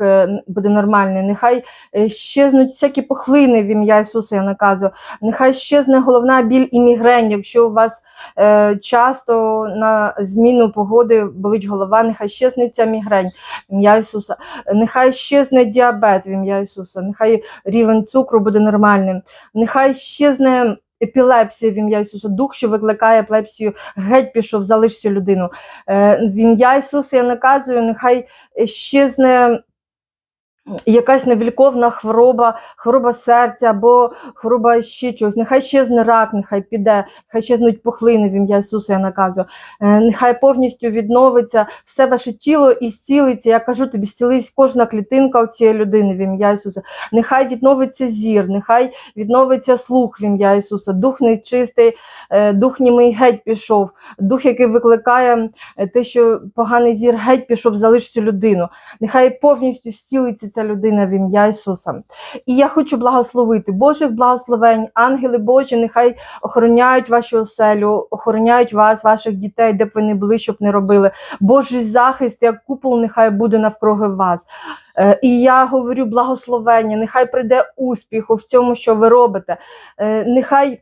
е, буде нормальний. Нехай е, щезнуть всякі пухлини в ім'я Ісуса, я наказую. Нехай щезне головна біль і мігрень, якщо у вас е, часто на зміну погоди болить голова, нехай щезне ця мігрень в ім'я Ісуса. Нехай щезне діабет в ім'я Ісуса, нехай рівень цукру буде нормальним, нехай щезне. Епілепсія в ім'я Ісуса, дух, що викликає епілепсію, геть пішов, залиш цю людину. Е, в ім'я Ісуса я наказую, нехай щезне якась невіліковна хвороба, хвороба серця або хвороба ще чогось. Нехай щезне рак, нехай піде, нехай щезнуть пухлини в ім'я Ісуса, я наказую. Е, Нехай повністю відновиться все ваше тіло і зцілиться. Я кажу тобі, зцілись кожна клітинка у цієї людини в ім'я Ісуса. Нехай відновиться зір, нехай відновиться слух в ім'я Ісуса. Дух нечистий, е, дух німий геть пішов, дух, який викликає е, те, що поганий зір геть пішов, залиш цю людину. Нехай повністю зцілиться ця людина в ім'я Ісуса. І я хочу благословити Божих благословень, ангели Божі, нехай охороняють вашу оселю, охороняють вас, ваших дітей, де б ви не були, щоб не робили. Божий захист, як купол, нехай буде навкруги вас. Е, І я говорю благословення, нехай прийде успіх у всьому, що ви робите. Е, Нехай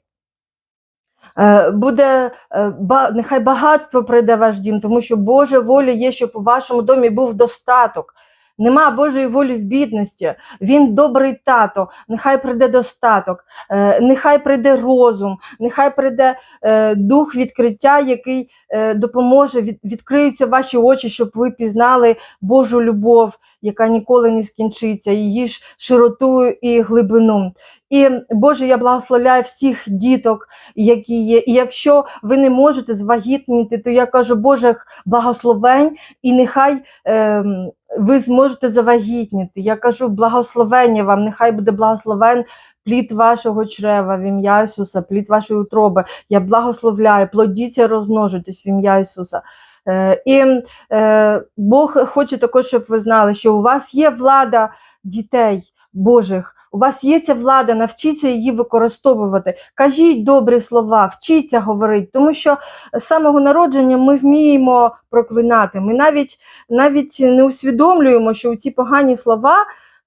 Е, буде нехай багатство прийде в ваш дім, тому що Божа воля є, щоб у вашому домі був достаток. Нема Божої волі в бідності. Він добрий тато. Нехай прийде достаток, е, нехай прийде розум, нехай прийде е, дух відкриття, який е, допоможе, відкриються ваші очі, щоб ви пізнали Божу любов, яка ніколи не скінчиться, її ж широту і глибину. І Боже, я благословляю всіх діток, які є. І якщо ви не можете звагітніти, то я кажу Божих благословень, і нехай ем, ви зможете завагітніти. Я кажу благословення вам, нехай буде благословен плід вашого чрева в ім'я Ісуса, плід вашої утроби. Я благословляю, плодіться, розмножуйтесь в ім'я Ісуса. Е, і е, Бог хоче також, щоб ви знали, що у вас є влада дітей Божих. У вас є ця влада, навчіться її використовувати. Кажіть добрі слова, вчіться говорити, тому що з самого народження ми вміємо проклинати. Ми навіть навіть не усвідомлюємо, що ці погані слова.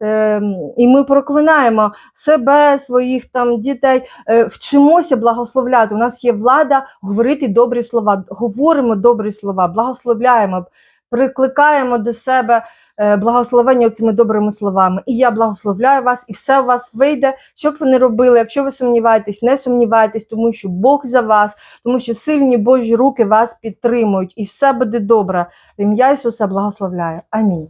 Е, І ми проклинаємо себе, своїх там дітей, е, вчимося благословляти. У нас є влада говорити добрі слова, говоримо добрі слова, благословляємо, прикликаємо до себе е, благословення цими добрими словами. І я благословляю вас, і все у вас вийде, що б ви не робили. Якщо ви сумніваєтесь, не сумнівайтесь, тому що Бог за вас, тому що сильні Божі руки вас підтримують, і все буде добре. Ім'я Ісуса благословляю. Амінь.